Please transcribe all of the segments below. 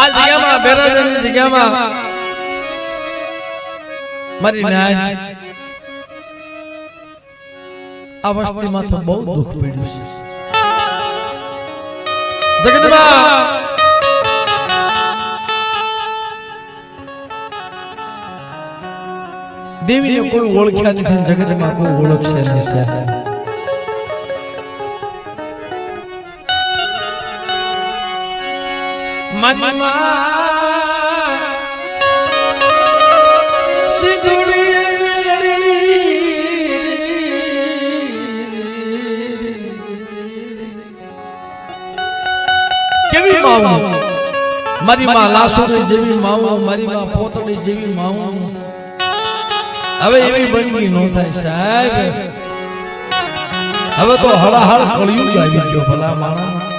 આ જગ્યામાં. બેરાજરની જગ્યામાં. મારી નાય આ વસ્તીમાં તો બહુ દુઃખ પડ્યું છે. જગતમાં દેવીને કોઈ ઓળખ્યા નથી. જગતમાં કોઈ ઓળખશે નહીં સાહેબ. મનમાં કેવી માવું? મારી માં લાસુડી જેવી માવું મારી માં પોતડી જેવી માવું. હવે એવી બનગી નો થાય સાહેબ. હવે તો હળાહળ કળિયુગ આવી ગયો ભલા માણા.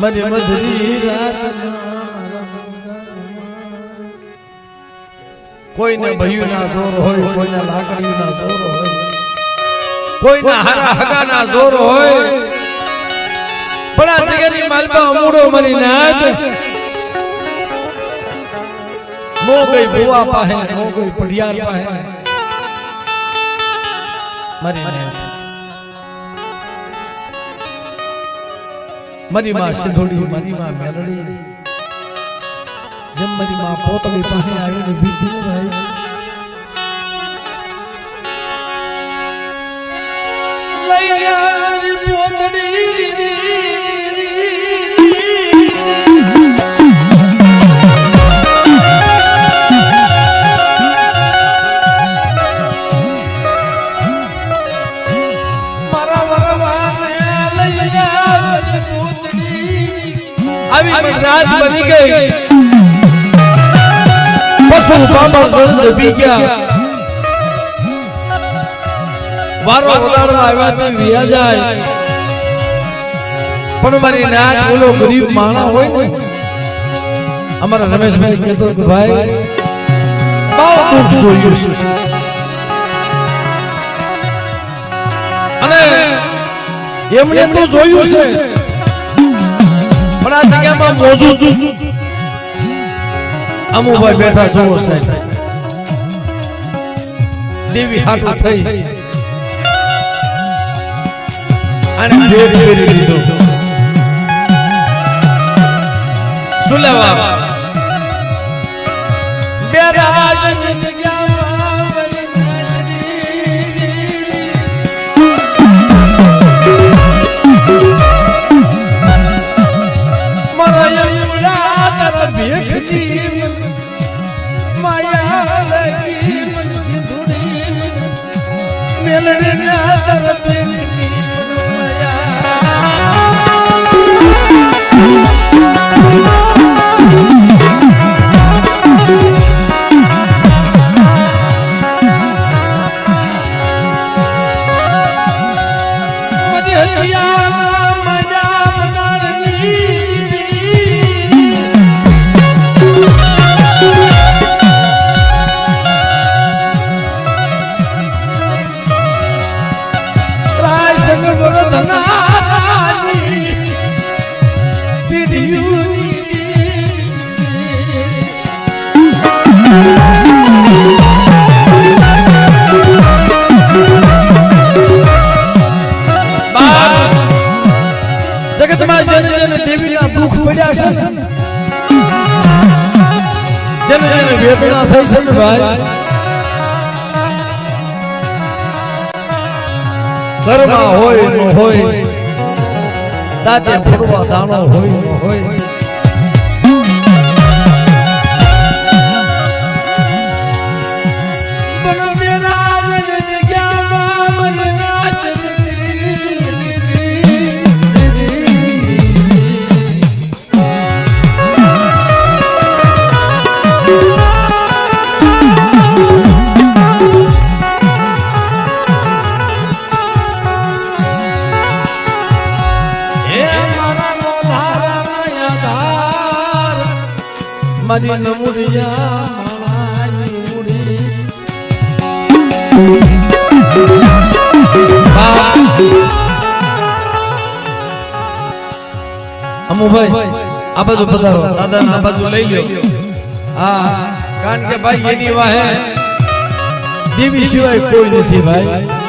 મરી મધરી રાત કોઈને ભયું ના જોર હોય કોઈને લાકડી ના જોર હોય. કોઈને હારા હગા ના જોર હોય પણ આ જગ્યાની માલપા અમૂડો મરી નાથ મો ગઈ ભુવા પાહે મો ગઈ પઢિયાર પાહે. મરી નાથ મારી માં સિંધોડી મારી માં મેરડી. જેમ મારી માં પોતળી પાસે આવીને ને ભાઈ લૈયારી પોતળી આવી મદ્રાસ બની ગઈ પશુ જળ ડૂબી ગયા વારો ઉદાડો આવ્યા તે, વિયા જાય. પણ મારી નાક બોલો, ગરીબ માણા હોય ને, અમારા રમેશભાઈ કહેતો કે ભાઈ બહુ દુઃખ જોયું છે. અને એમણે તો જોયું છે. પણ આ જગ્યામાં મોજું અમુભાઈ બેઠા જોવો સાહેબ. દેવી હાટું થઈ. યમુના તારા ભેખજી માયા લગી મન સિંધુડી મેલડી ના તારા દાદે ફરવા દાણો હોય હોય. પણ મારી નમુરિયા મારી મુડી અમુભાઈ આ બાજુ પધારો દાદા આ બાજુ લઈ લ્યો હા કારણ કે ભાઈ એની વાહે દેવી સિવાય કોઈ નથી ભાઈ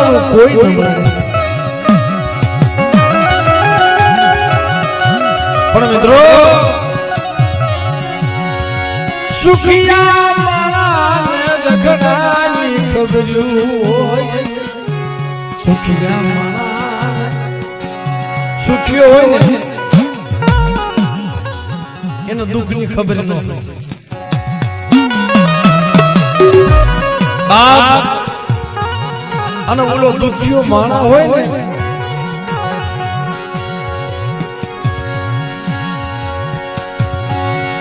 આ કોઈ ન મળે પણ મિત્રો સુખિયા માણાને દખડાની કબલું હોય. સુખિયા માણા સુખ્યો હોય. ને એનો દુઃખની ખબર ન હોય. બાપ અને ઓલો દુખ્યો માણા હોય ને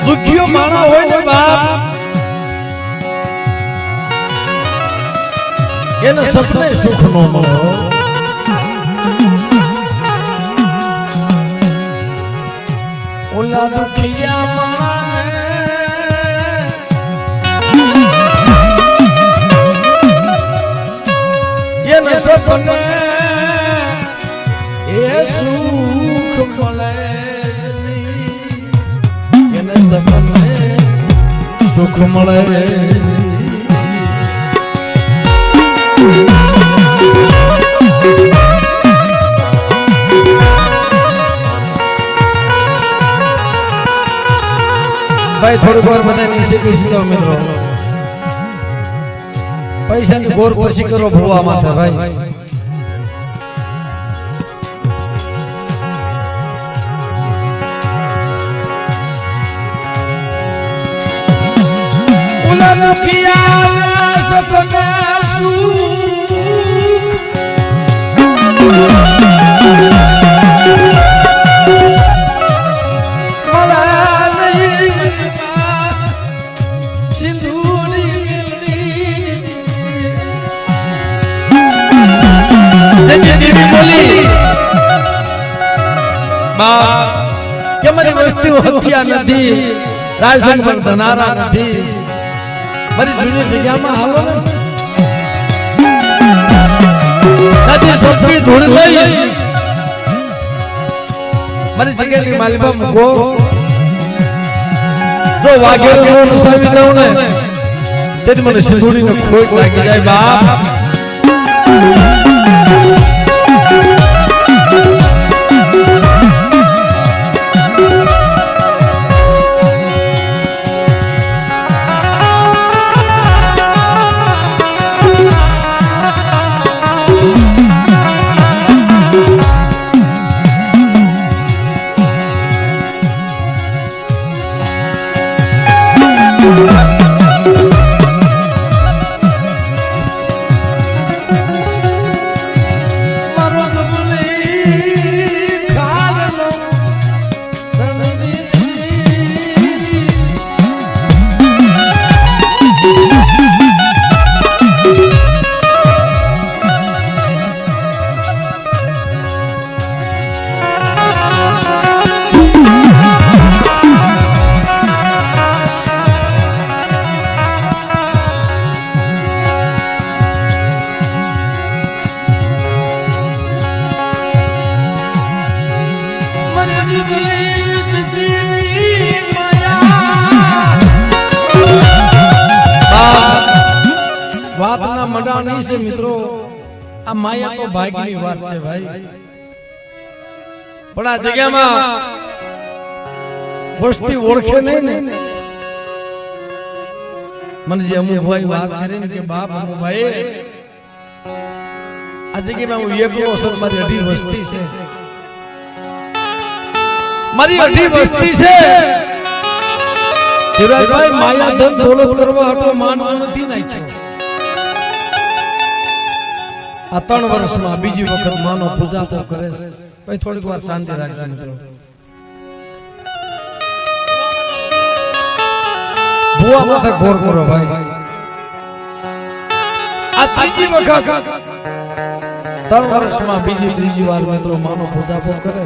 દુખ્યો માણા હોય ને બાપ, એને સપને સુખ નો મળે ઓલા દુખિયા સપને એ સુખ મળે. એને સપને સુખ મળે ભાઈ, થોડુંક વાર બધા નીચે બેસી જાઓ મિત્રો પૈસાની ગોર પછી કરો ભૂવા માથે ભાઈ. સપના સુખ. જય દેવી બોલી. બા, કે મારી વસ્તીઓ હત્યા નથી? રાયસંગ પણ ધનારા નથી. મારી જૂની જગ્યામાં ને. નથી સસ્તી ધૂળ લઈ. મારી જગ્યાની માલિબા મૂકો. જો વાઘેર નો. નસાવી દઉં ખોટ લાગી જાય બાપ. માયા તો ભાગ્યની વાત છે ભાઈ. પણ આ જગ્યામાં વસ્તી ઓળખે નહીં ને. મને જે અમુભાઈ વાત કરે ને કે બાપ અમુભાઈ આ જગ્યામાં હું એકલો અસર મારી અઢી વસ્તી છે. મારી અઢી વસ્તી છે. માયા ધન દોલત કરવા હાટો માનવા નથી નાખ્યો. આ ત્રણ વર્ષમાં બીજી વખત માનો પૂજા તો કરે છે. ભાઈ, થોડીક વાર શાંતિ રાખજો મિત્રો. ભૂવા માથે ગોર કરો ભાઈ. આ ત્રીજી વખત ત્રણ વર્ષમાં બીજી ત્રીજી વાર મિત્રો માનો પૂજા તો કરે.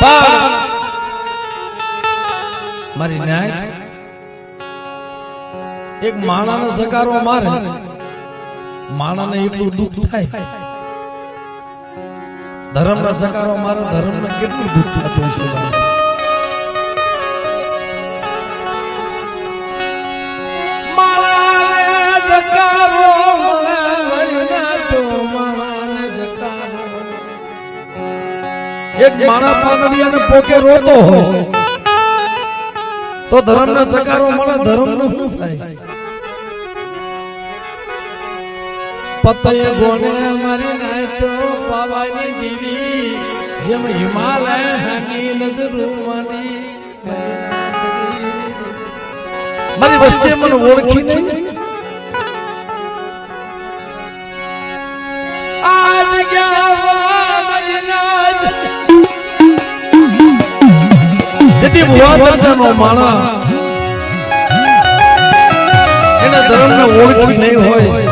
પણ મારી ન્યાય, એક માણાને જગારો મારે. માણાને એટલું દુઃખ થાય. ધર્મના જગારો મારે ધર્મને કેટલું દુઃખ થતું હશે. એક માણા પાદરિયાને પોકે રોતો હોય, તો ધર્મને સકારો મળે નું શું થાય? પતય ગોણે મારી નાય તો પાવાની દીવી. જેમ હિમાલય હની નજરો માની મારી વસ્તી મને ઓળખી નહીં. આજ ગયા મારી નાય જેથી ભુવા માણા. એના ધર્મને ઓળખી નહીં હોય.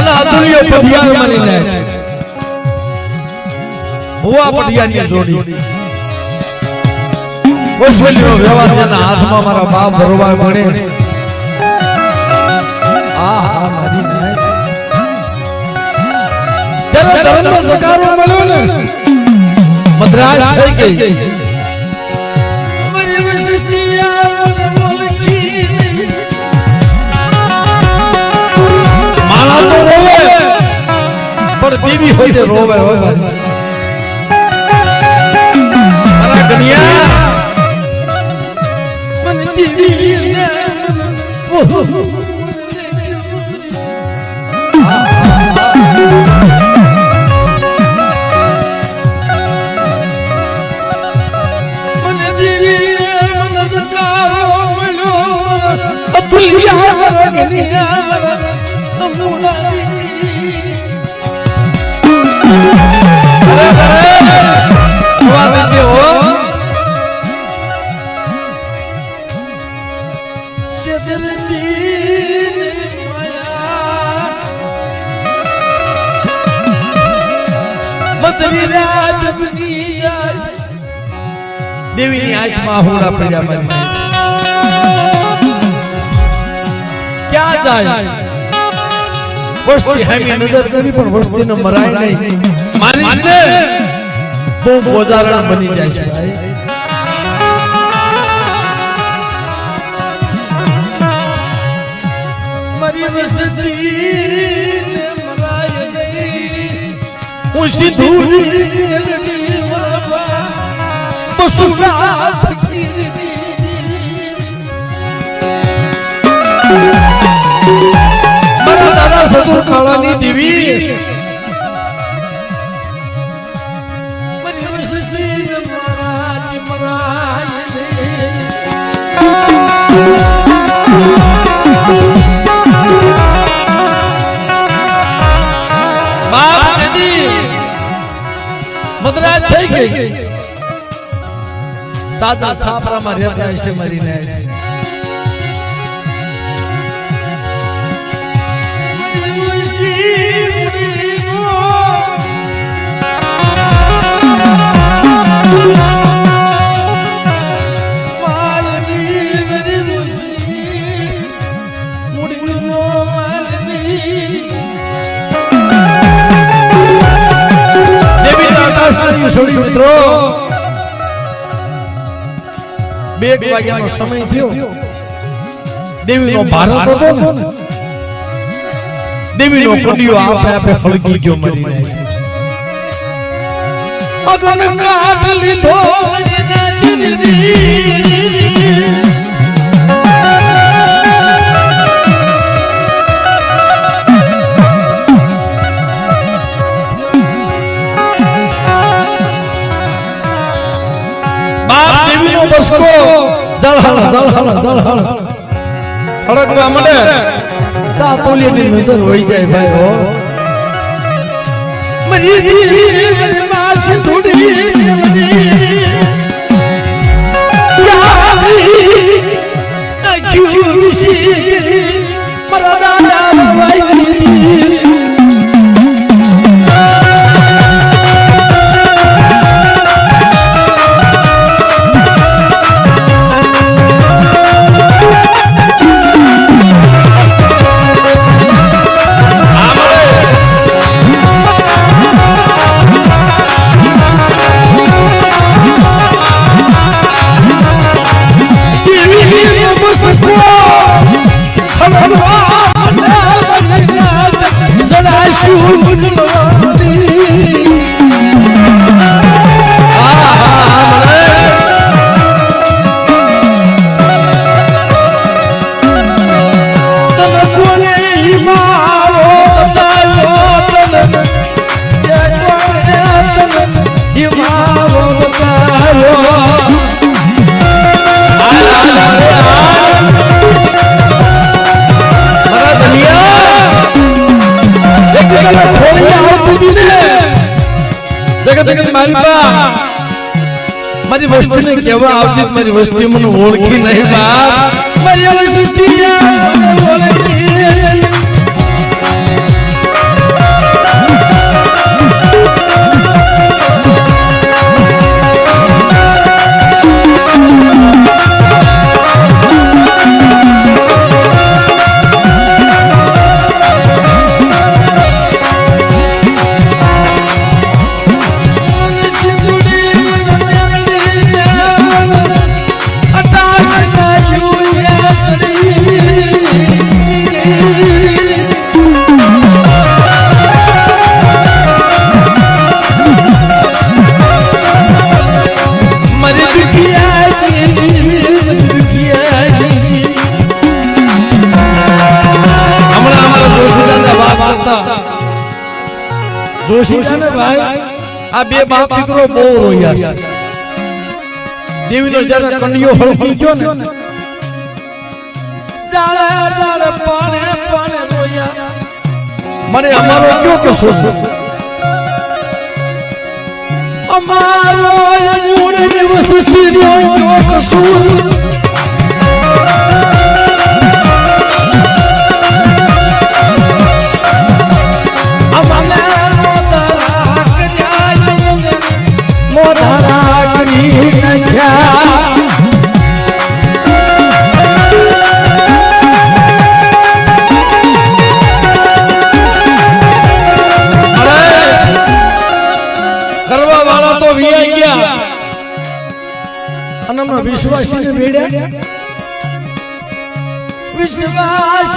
અને અતુલ્ય પઢિયાર માની લે ભુવા પઢિયારની જોડી. વ્યવહાર જેના હાથમાં મારા બાપ ભરવા મળે. આ હા મારી નાય જ્યારે ધર્મનો સકારો મળ્યો ને. મદ્રાસ થઈ ગઈ. રોવે પણ દેવી હોય તે રોવે હોય. મારા રાત દુનિયા દેવીની આંખમાં હોડા પડ્યા ક્યાં જાય? વસ્તી હામી નજર કરી પણ વસ્તીને મરાય નહીં મારીશ ને બહુ ગોજારણ બની જાય છે ભાઈ મારી વસ્તી મરાય નહીં હું સીધું નીકળી મરવા તો સસુર કાળાની દેવી મારી મદ્રાસ થઈ ગઈ. સાજા સાપરામાં રહેતા હશે મરીને. આકાશની મિત્રો. બે વાગ્યાનો સમય થયો. દેવીનો ભારત હતો ને. દેવીનો કુંડિયો આપે આપે ફળકી ગયો મરી અગન કાટ લીધો. નો બસકો જળહળ જળહળ જળહળ ફળકવા મળે તા તોલીની નજર હોય જાય ભાઈ હો મરી દી મરી માસી સુડી મરી જાવી ક્યુ વિશી મરા દાદા વસ્તીને કેવા આવતી મારી વસ્તી મને ઓળખી નહીં બાપ. મારી વસ્તી ઓળખી. ભાઈ આ બે બાપ દીકરો બહુ રોયા છે. દેવીનો જ્યારે કન્યો હળગી ગયો ને જાળે જાળે પાણે પાણે રોયા. મને અમારો કયો કે સોસો? અમારો મૂળ દિવસ સીધો કસૂર भिड़ विश्वास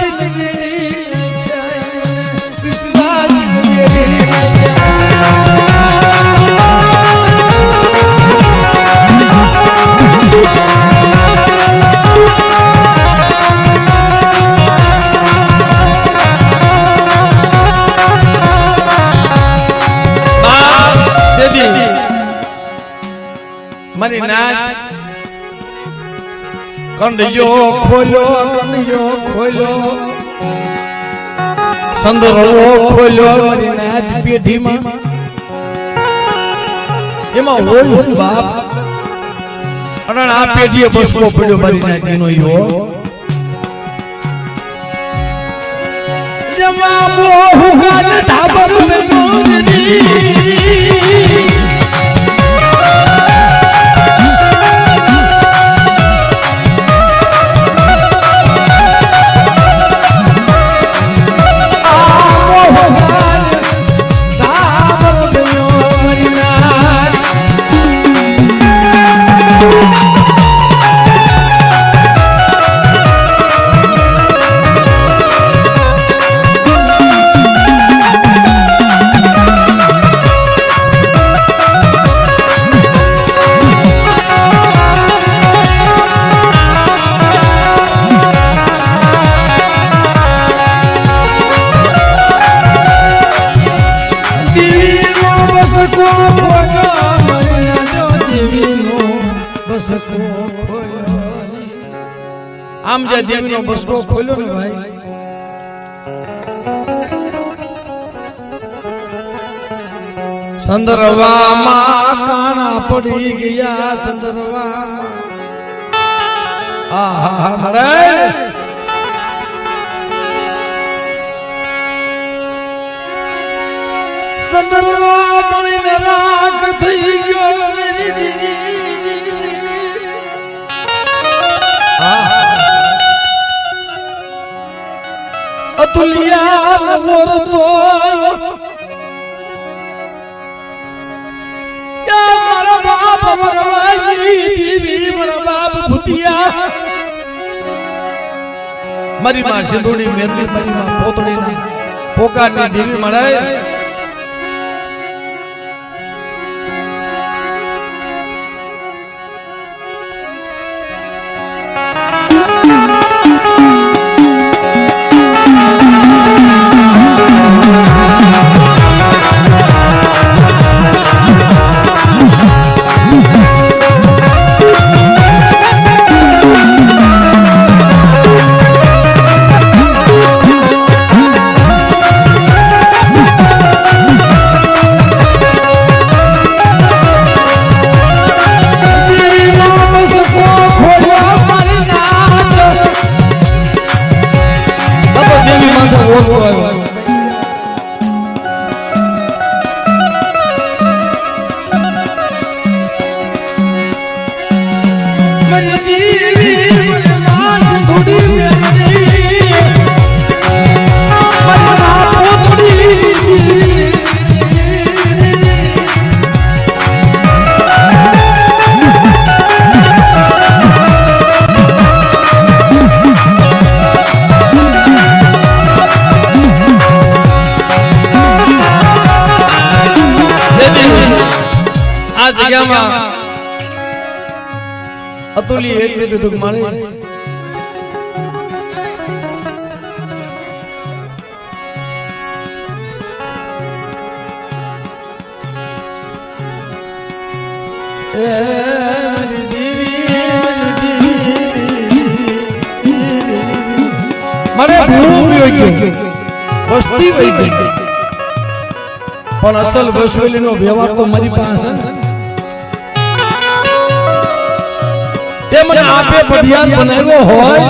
કંડિયો ખોલ્યો કંડિયો ખોલ્યો સંદરવો ખોલ્યો નાચ પેઢીમાં એમાં હોય હું બાપ. અને આ પેઢીએ બસકો પડ્યો મારી નાચીનો યો જમા મોહ ગાલ ધાબર મે મોરની સંદર્ભમાં કાણા પડી ગયા સંદર્ભમાં આહા મળે સંદર્ભમાં મળીને રાગ થઈ ગયો અતુલિયા મારા માં સિંધુડી મેરડી મારી માં પોતડી પોકાની દેવી મળે. જગ્યામાં અતુલી એટલી દીધું મારે. વહી પણ અસલ વસવેલીનો વ્યવહાર તો મારી પાસે મને આપે પઢિયાર બનાવ્યો હોય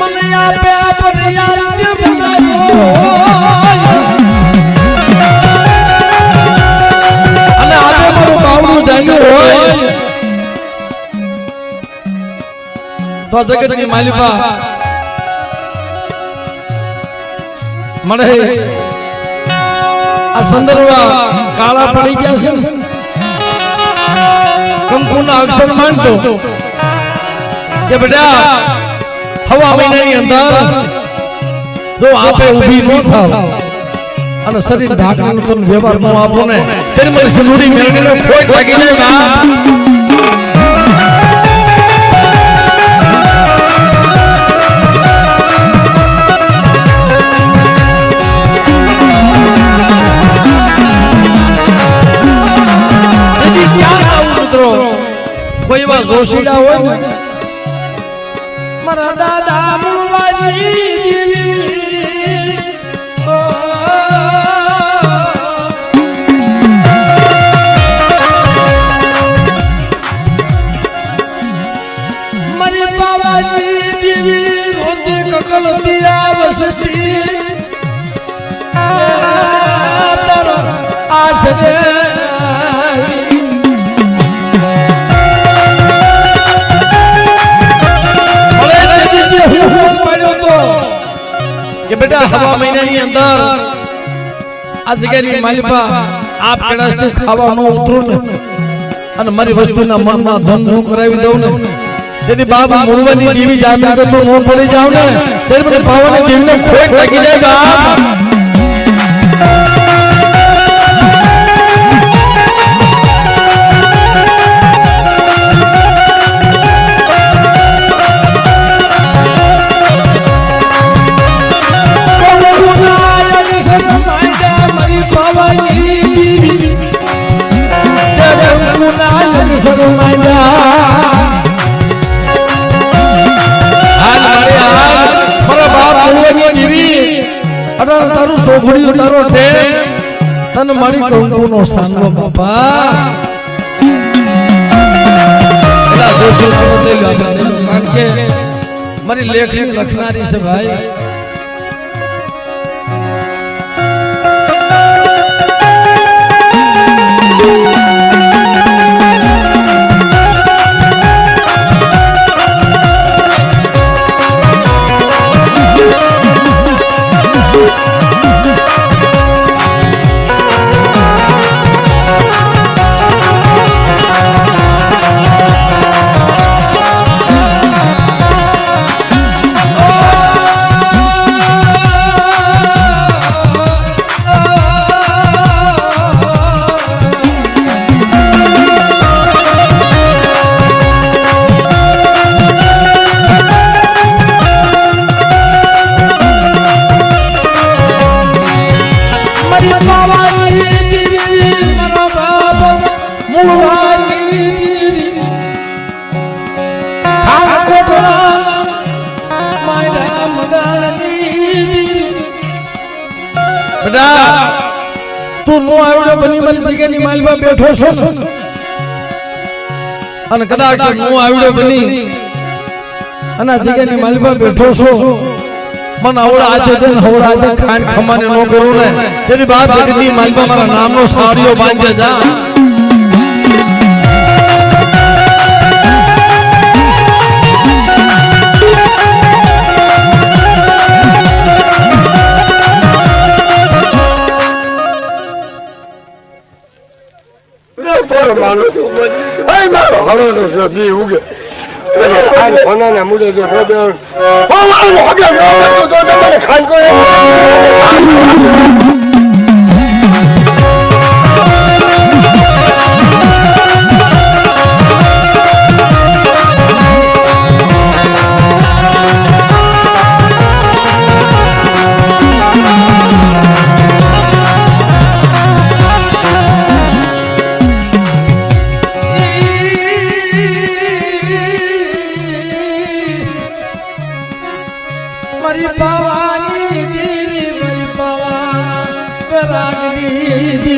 મને આપે પઢિયાર બનાવ્યો હોય. અને આપે મારું બાવડું જાણ્યું હોય. તો જગતની માલિકા મને આ સંદર્ભ કાળા પડી ગયા છે ને? અક્ષર માંડતો કે બેટા હવા મહિનાની અંદર જો આપે ઊભી ન થાવ અને શરીર તમે વ્યવહાર ન આપો ને તેની મને સિંદૂરી મેળવીને ખોટ લાગી જાય કોઈ એવા જોશીલા હોય ને. મારા આ જગ્યાની માલિપા આપ કડાશથી ખાવા ન ઉતરું ને. અને મારી વસ્તુના મનમાં ધન હું કરાવી દઉં ને. તેથી બાપ મુરવાની દેવી જામીન તો તું ન પડી જાવ ને. ત્યારે મને ભાવને દેવીને ખોટ લાગી જાય બાપ. કંકુનો સાંગો બાપા. મારી લેખની લખનારી છે ભાઈ. બેઠો છો? અને કદાચ હું આવડે બની. અને આ જગ્યાની માલમાં બેઠો છો? મને આવડા આજે દે ને આજે ખાન ખમાને નો કરું ને. તેથી બાપ જગતની માલમાં મારા નામનો સારીઓ બાંધે જા. મારો છું ભાઈ મારો હળો તો જો બી ઉગે ફોનાના મુડે જો ખાન કોઈ লাগলি